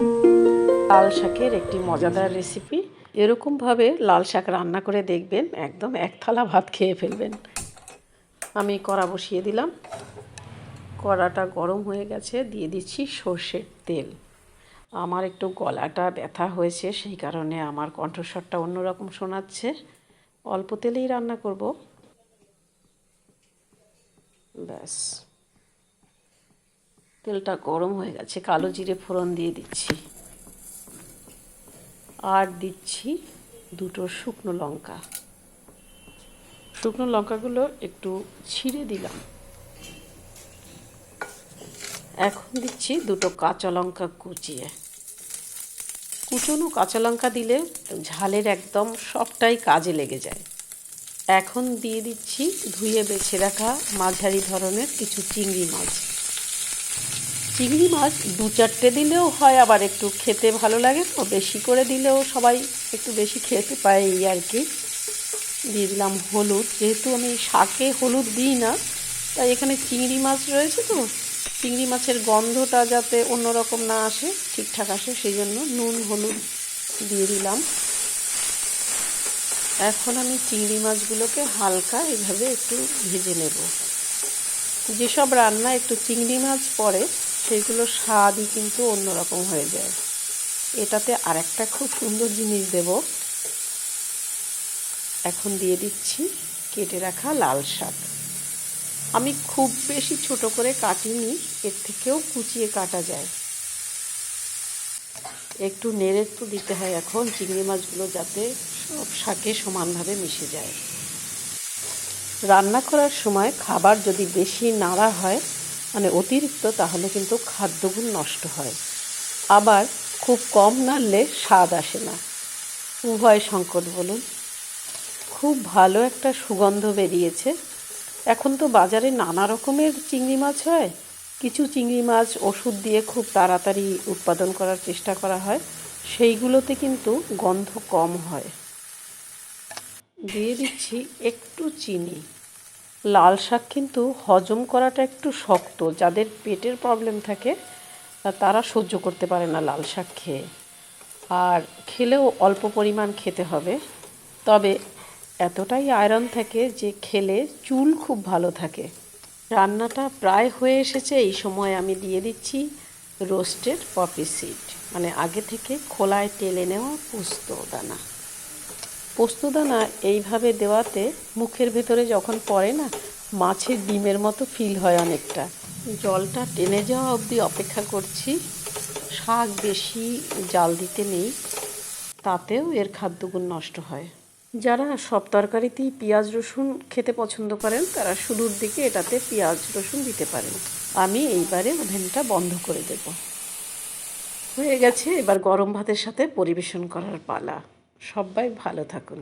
লাল শাকের একটি মজাদার রেসিপি এরকমভাবে লাল শাক রান্না করে দেখবেন, একদম এক থালা ভাত খেয়ে ফেলবেন। আমি কড়া বসিয়ে দিলাম। কড়াটা গরম হয়ে গেছে, দিয়ে দিচ্ছি সর্ষের তেল। আমার একটু গলাটা ব্যথা হয়েছে, সেই কারণে আমার কণ্ঠস্বরটা অন্যরকম শোনাচ্ছে। অল্প তেলেই রান্না করব। ব্যাস। তেলটা গরম হয়ে গেছে, কালো জিরে ফোড়ন দিয়ে দিচ্ছি। আর দিচ্ছি দুটো শুকনো লঙ্কা। শুকনো লঙ্কাগুলো একটু ছিঁড়ে দিলাম। এখন দিচ্ছি দুটো কাঁচা লঙ্কা কুচিয়ে। কুচনো কাঁচা লঙ্কা দিলে ঝালের একদম সবটাই কাজে লেগে যায়। এখন দিয়ে দিচ্ছি ধুয়ে বেছে রাখা মাঝারি ধরনের কিছু চিংড়ি মাছ। চিংড়ি মাছ দু চারটে দিলেও হয়, আবার একটু খেতে ভালো লাগে তো, বেশি করে দিলেও সবাই একটু বেশি খেতে পায় এই আর কি। দিয়ে দিলাম হলুদ, যেহেতু আমি শাকে হলুদ দিই না, তাই এখানে চিংড়ি মাছ রয়েছে তো, চিংড়ি মাছের গন্ধটা যাতে অন্যরকম না আসে, ঠিকঠাক আসে সেই জন্য নুন, হলুদ দিয়ে দিলাম। এখন আমি চিংড়ি মাছগুলোকে হালকা এভাবে একটু ভেজে নেব। যেসব রান্না একটু চিংড়ি মাছ পড়ে সেইগুলো স্বাদই কিন্তু অন্যরকম হয়ে যায়। এটাতে আরেকটা খুব সুন্দর জিনিস দেব। এখন দিয়ে দিচ্ছি কেটে রাখা লাল শাক। আমি খুব বেশি ছোট করে কাটিনি, এর থেকেও কুচিয়ে কাটা যায়। একটু নেড়ে তো দিতে হয় এখন, চিংড়ি মাছগুলো যাতে সব শাকে সমানভাবে মিশে যায়। রান্না করার সময় খাবার যদি বেশি নাড়া হয় মানে অতিরিক্ত, তাহলে কিন্তু খাদ্যগুণ নষ্ট হয়। আবার খুব কম নাড়লে স্বাদ আসে না। উভয় সংকট বলুন। খুব ভালো একটা সুগন্ধ বেরিয়েছে। এখন তো বাজারে নানা রকমের চিংড়ি মাছ হয়। কিছু চিংড়ি মাছ ওষুধ দিয়ে খুব তাড়াতাড়ি উৎপাদন করার চেষ্টা করা হয়। সেইগুলোতে কিন্তু গন্ধ কম হয়। দিয়ে দিচ্ছি একটু চিনি। লাল শাক কিন্তু হজম করাটা একটু শক্ত। যাদের পেটের প্রবলেম থাকে তারা সহ্য করতে পারে না লাল শাক খেয়ে। আর খেলেও অল্প পরিমাণ খেতে হবে। তবে এতটাই আয়রন থাকে যে খেলে চুল খুব ভালো থাকে। রান্নাটা প্রায় হয়ে এসেছে। এই সময় আমি দিয়ে দিচ্ছি রোস্টেড পপি সিড মানে আগে থেকে খোলায় টেলে নেওয়া পোস্ত দানা। পোস্তদানা এইভাবে দেওয়াতে মুখের ভেতরে যখন পড়ে না, মাছের ডিমের মতো ফিল হয় অনেকটা। জলটা টেনে যাওয়া অবধি অপেক্ষা করছি। শাক বেশি জাল দিতে নেই, তাতেও এর খাদ্যগুণ নষ্ট হয়। যারা সব তরকারিতেই পেঁয়াজ, রসুন খেতে পছন্দ করেন, তারা শুরুর দিকে এটাতে পেঁয়াজ, রসুন দিতে পারেন। আমি এইবারে ওভেনটা বন্ধ করে দেব। হয়ে গেছে, এবার গরম ভাতের সাথে পরিবেশন করার পালা। সবাই ভালো থাকুন